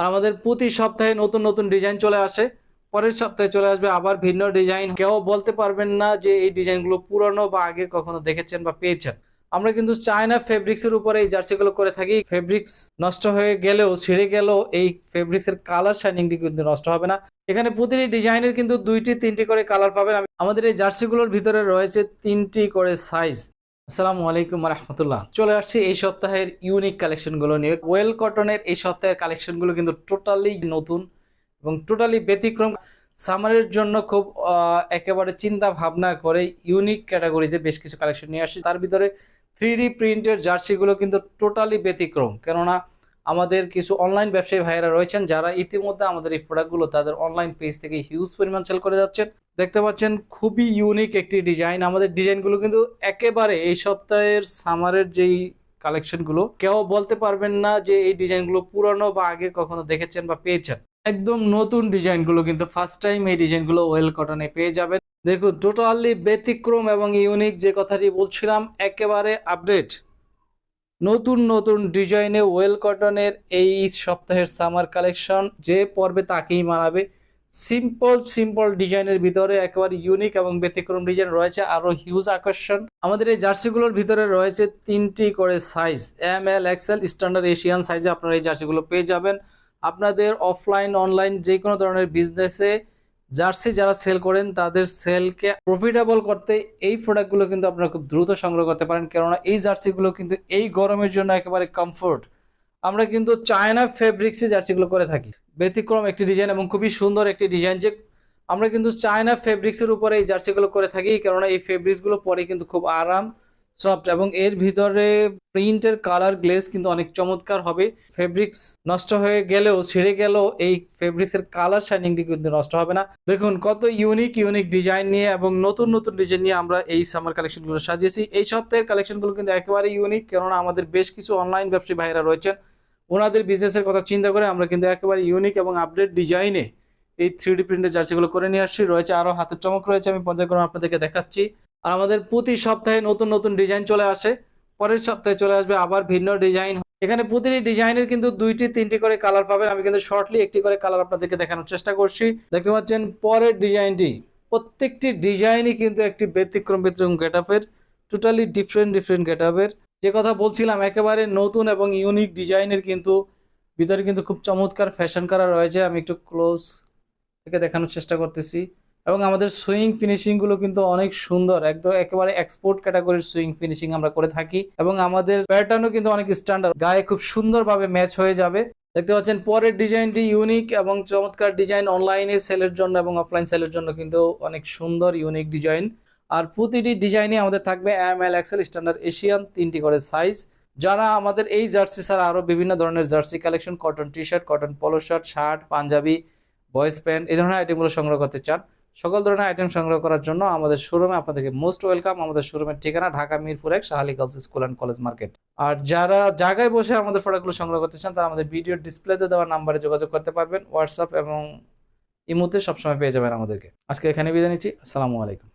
আর আমাদের প্রতি সপ্তাহে নতুন নতুন ডিজাইন চলে আসে। পরের সপ্তাহে চলে আসবে আবার ভিন্ন ডিজাইন। কেউ বলতে পারবেন না যে এই ডিজাইনগুলো পুরনো বা আগে কখনো দেখেছেন বা পেয়েছেন। আমরা কিন্তু চায়না ফেব্রিক্স এর উপরে এই জার্সিগুলো করে থাকি। ফেব্রিক্স নষ্ট হয়ে গেলেও, ছিঁড়ে গেলেও এই ফেব্রিক্স এর কালার শাইনিংটি কিন্তু নষ্ট হবে না। এখানে প্রতিটি ডিজাইনের কিন্তু দুইটি, তিনটি করে কালার পাবেন। আমাদের এই জার্সিগুলোর ভিতরে রয়েছে তিনটি করে সাইজ। আসসালামু আলাইকুম রহমতুল্লাহ। চলে আসছি এই সপ্তাহের ইউনিক কালেকশনগুলো নিয়ে। ওয়েল কটনের এই সপ্তাহের কালেকশনগুলো কিন্তু টোটালি নতুন এবং টোটালি ব্যতিক্রম। সামারের জন্য খুব একেবারে চিন্তা ভাবনা করে ইউনিক ক্যাটাগরিতে বেশ কিছু কালেকশন নিয়ে আসছি। তার ভিতরে থ্রি ডি প্রিন্টের জার্সিগুলো কিন্তু টোটালি ব্যতিক্রম। কেননা আমাদের কিছু অনলাইন ব্যবসায়ী ভাইয়েরা রয়েছেন যারা ইতিমধ্যে আমাদের এই প্রোডাক্টগুলো তাদের অনলাইন পেজ থেকে হিউজ পরিমাণ সেল করে যাচ্ছেন। দেখতে পাচ্ছেন খুবই ইউনিক একটি ডিজাইন আমাদের ডিজাইনগুলো কিন্তু একেবারে এই সপ্তাহের সামারের যেই কালেকশনগুলো কেউ বলতে পারবেন না যে এই ডিজাইনগুলো পুরনো বা আগে কখনো দেখেছেন বা পেয়েছেন। একদম নতুন ডিজাইনগুলো কিন্তু ফার্স্ট টাইম এই ডিজাইনগুলো ওয়েল কটনে পেয়ে যাবেন। দেখুন টোটালি ব্যতিক্রম এবং ইউনিক যে কথাটি বলছিলাম, একেবারে আপডেট নতুন নতুন ডিজাইনে ওয়েল কটনের এই সপ্তাহের সামার কালেকশন যে পর্বে তাকেই মানাবে। সিম্পল সিম্পল ডিজাইনের ভিতরে একেবারে ইউনিক এবং ব্যতিক্রম ডিজাইন রয়েছে, আরও হিউজ আকর্ষণ। আমাদের এই জার্সিগুলোর ভিতরে রয়েছে তিনটি করে size M L XL standard Asian সাইজে আপনারা এই জার্সিগুলো পেয়ে যাবেন। আপনাদের অফলাইন অনলাইন যে কোনো ধরনের বিজনেসে জার্সি যারা সেল করেন, তাদের সেলকে প্রফিটেবল করতে এই প্রোডাক্টগুলো কিন্তু আপনারা খুব দ্রুত সংগ্রহ করতে পারেন। কেননা এই জার্সিগুলো কিন্তু এই গরমের জন্য একেবারে কমফোর্ট আমরা কিন্তু চায়না ফেব্রিক্সে জার্সিগুলো করে থাকি। ব্যতিক্রম একটি ডিজাইন এবং খুবই সুন্দর একটি ডিজাইন যে আমরা কিন্তু চায়না ফেব্রিক্সের উপরে এই জার্সিগুলো করে থাকি, কেননা এই ফেব্রিক্সগুলো পরে কিন্তু খুব আরাম সফট এবং এর ভিতরে প্রিন্টের কালার গ্লেজ কিন্তু অনেক চমৎকার হবে। ফেব্রিক্স নষ্ট হয়ে গেলেও, ছিঁড়ে গেলেও এই ফেব্রিক্স এর কালার শাইনিংটি কিন্তু নষ্ট হবে না। দেখুন, কত ইউনিক ইউনিক ডিজাইন নিয়ে এবং নতুন নতুন ডিজাইন নিয়ে আমরা এই সামার কালেকশনগুলো সাজিয়েছি। এই সপ্তাহের কালেকশনগুলো কিন্তু একেবারে ইউনিক কেননা আমাদের বেশ কিছু অনলাইন ব্যবসায়ী ভাইরা রয়েছেন। ওনাদের বিজনেসের কথা চিন্তা করে আমরা কিন্তু একেবারে ইউনিক এবং আপডেট ডিজাইনে এই থ্রি ডি প্রিন্টের জার্সিগুলো করে নিয়ে আসছি। রয়েছে আরও হাতের চমক রয়েছে, আমি পর্যায়ক্রমে আপনাদেরকে দেখাচ্ছি। আর আমাদের প্রতি সপ্তাহে নতুন নতুন ডিজাইন চলে আসে। পরের সপ্তাহে চলে আসবে আবার ভিন্ন ডিজাইন এখানে প্রতিটি ডিজাইনের কিন্তু দুইটি, তিনটি করে কালার পাবেন। আমি কিন্তু শর্টলি একটি করে কালার আপনাদেরকে দেখানোর চেষ্টা করছি। দেখতে পাচ্ছেন পরের ডিজাইনটি প্রত্যেকটি ডিজাইনই কিন্তু একটি ব্যতিক্রম ব্যতিক্রম গেট আপের টোটালি ডিফারেন্ট ডিফারেন্ট গেট আপের যে কথা বলছিলাম, একেবারে নতুন এবং ইউনিক ডিজাইনের কিন্তু ভিতরে কিন্তু খুব চমৎকার ফ্যাশন করা রয়েছে। আমি একটু ক্লোজ থেকে দেখানোর চেষ্টা করতেছি। এবং আমাদের সুইং ফিনিশিংগুলো কিন্তু অনেক সুন্দর। একদম একেবারে এক্সপোর্ট ক্যাটাগরির সুইং ফিনিশিং আমরা করে থাকি। এবং আমাদের প্যাটার্নও কিন্তু অনেক স্ট্যান্ডার্ড গায়ে খুব সুন্দরভাবে ম্যাচ হয়ে যাবে। দেখতে পাচ্ছেন, পরের ডিজাইনটি ইউনিক এবং চমৎকার ডিজাইন অনলাইনে সেলের জন্য এবং অফলাইন সেলের জন্য কিন্তু অনেক সুন্দর ইউনিক ডিজাইন আর প্রতিটি ডিজাইনে আমাদের থাকবে M L XL standard, Asian, তিনটি করে সাইজ যারা আমাদের এই জার্সি ছাড়া আরও বিভিন্ন ধরনের jersey collection cotton T shirt cotton polo shirt shirt panjabi boys pant এই ধরনের আইটেমগুলো সংগ্রহ করতে চান, সকল ধরনের আইটেম সংগ্রহ করার জন্য আমাদের শোরুমে আপনাদেরকে মোস্ট ওয়েলকাম আমাদের শোরুমের ঠিকানা ঢাকা, মিরপুর এক Shahali girls school and college market আর যারা জায়গায় বসে আমাদের প্রোডাক্টগুলো সংগ্রহ করতে চান, তারা আমাদের ভিডিও ডিসপ্লেতে দেওয়া নাম্বারে যোগাযোগ করতে পারবেন হোয়াটসঅ্যাপ এবং ইমোতে সবসময় পেয়ে যাবেন আমাদেরকে। আজকে এখানে বিদায় নিচ্ছি, আসসালামু আলাইকুম।